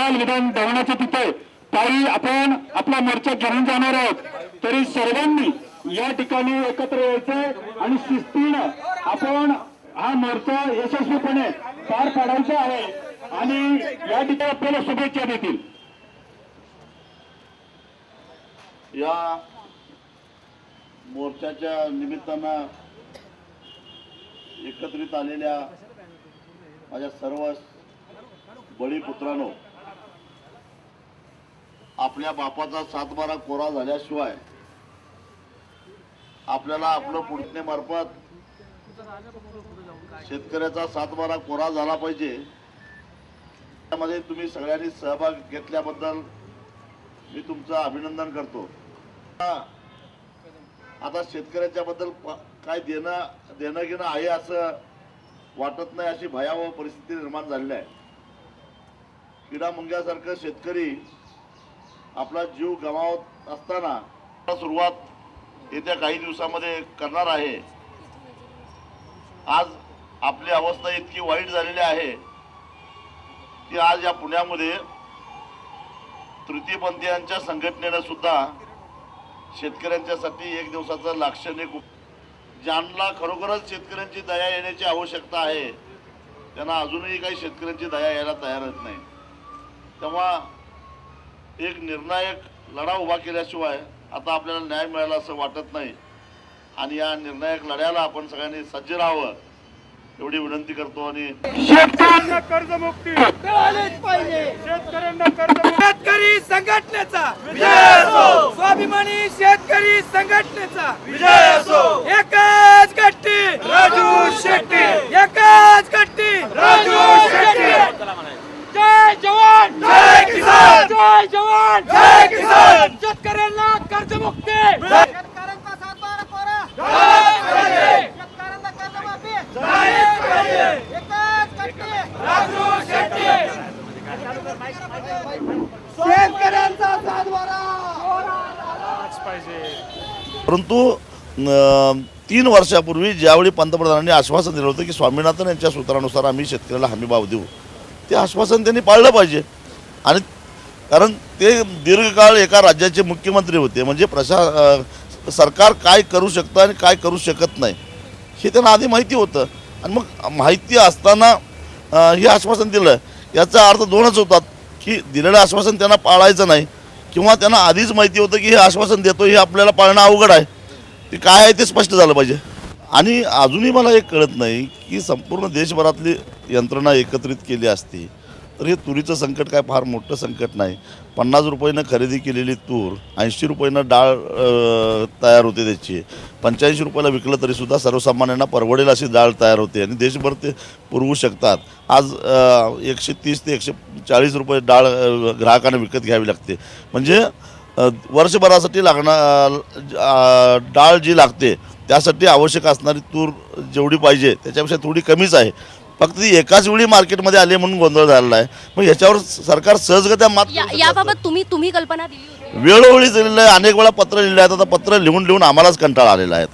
काल विधान भवनाच्या तिथे काही आपण आपला मोर्चा घेऊन जाणार आहोत. तरी सर्वांनी या ठिकाणी एकत्र यायचं आणि शिस्तीनं आपण हा मोर्चा यशस्वीपणे पार पाडायचा आहे. आणि या ठिकाणी आपल्याला शुभेच्छा देतील. या मोर्चाच्या निमित्तानं एकत्रित आलेल्या माझ्या सर्व बळीपुत्रांनो आपल्या बापाचा सातबारा कोरा झाल्याशिवाय आपल्याला आपलं पुढण्यामार्फत शेतकऱ्याचा सातबारा कोरा झाला पाहिजे. त्यामध्ये तुम्ही सगळ्यांनी सहभाग घेतल्याबद्दल मी तुमचं अभिनंदन करतो. आता शेतकऱ्याच्या बद्दल काय देणं देणं घेणं आहे असं वाटत नाही अशी भयावह परिस्थिती निर्माण झालेली आहे. किडा मुंग्यासारखं शेतकरी आपला जीव गमावत असताना सुरुवात येत्या काही दिवसामध्ये करणार आहे. आज आपली अवस्था इतकी वाईट झालेली आहे की आज या पुण्यामध्ये तृतीयपंथीयांच्या संघटनेनं सुद्धा शेतकऱ्यांच्यासाठी एक दिवसाचं लाक्षणिक ज्यांना खरोखरच शेतकऱ्यांची दया येण्याची आवश्यकता आहे त्यांना अजूनही काही शेतकऱ्यांची दया यायला तयार होत नाही. तेव्हा एक निर्णायक लढा उभा केल्याशिवाय आता आपल्याला न्याय मिळाला असं वाटत नाही. आणि या निर्णायक लढ्याला आपण सगळ्यांनी सज्ज राहावं एवढी विनंती करतो आणि शेतकऱ्यांना कर्जमुक्ती. मिळालेच पाहिजे. शेतकऱ्यांना कर्जमुक्ती. शेतकरी संघटनेचा. विजय असो. स्वाभिमानी शेतकरी संघटनेचा. विजय असो. एकच परंतु तीन वर्षापूर्वी ज्यावेळी पंतप्रधानांनी आश्वासन दिलं होतं की स्वामीनाथन यांच्या सूत्रानुसार आम्ही शेतकऱ्याला हमीभाव देऊ ते आश्वासन त्यांनी पाळलं पाहिजे. आणि कारण ते दीर्घकाळ एका राज्याचे मुख्यमंत्री होते म्हणजे प्रशा सरकार काय करू शकतं आणि काय करू शकत नाही हे त्यांना आधी माहिती होतं. आणि मग माहिती असताना हे आश्वासन दिलं. याचा अर्थ दोनच होतात की दिलेलं आश्वासन त्यांना पाळायचं नाही किंवा त्यांना आधीच माहिती होतं की हे आश्वासन देतो हे आपल्याला पाळणं अवघड आहे. ते काय आहे ते स्पष्ट झालं पाहिजे. आणि अजूनही मला एक कळत नाही की संपूर्ण देशभरातली यंत्रणा एकत्रित केली असती तर हे तुरीचं संकट काय फार मोठं संकट नाही. पन्नास रुपयानं खरेदी केलेली तूर ऐंशी रुपयानं डाळ तयार होते त्याची. पंच्याऐंशी रुपयाला विकलं तरीसुद्धा सर्वसामान्यांना परवडेल अशी डाळ तयार होते आणि देशभर ते पुरवू शकतात. आज एकशे तीस ते एकशे चाळीस रुपये डाळ ग्राहकांना विकत घ्यावी लागते. म्हणजे वर्षभरासाठी लागणार डाळ जी लागते त्यासाठी आवश्यक असणारी तूर जेवढी पाहिजे त्याच्यापेक्षा थोडी कमीच आहे. फक्त ती एकाच वेळी मार्केटमध्ये आली म्हणून गोंधळ झालेला आहे. मग याच्यावर सरकार सहजगत्या मात या- शकत याबाबत तुम्ही तुम्ही कल्पना दिली होती. वेळोवेळी दिलेलं आहे अनेक वेळा पत्र लिहिलं आहे आता पत्र लिहून लिहून आम्हालाच कंटाळा आलेला आहे.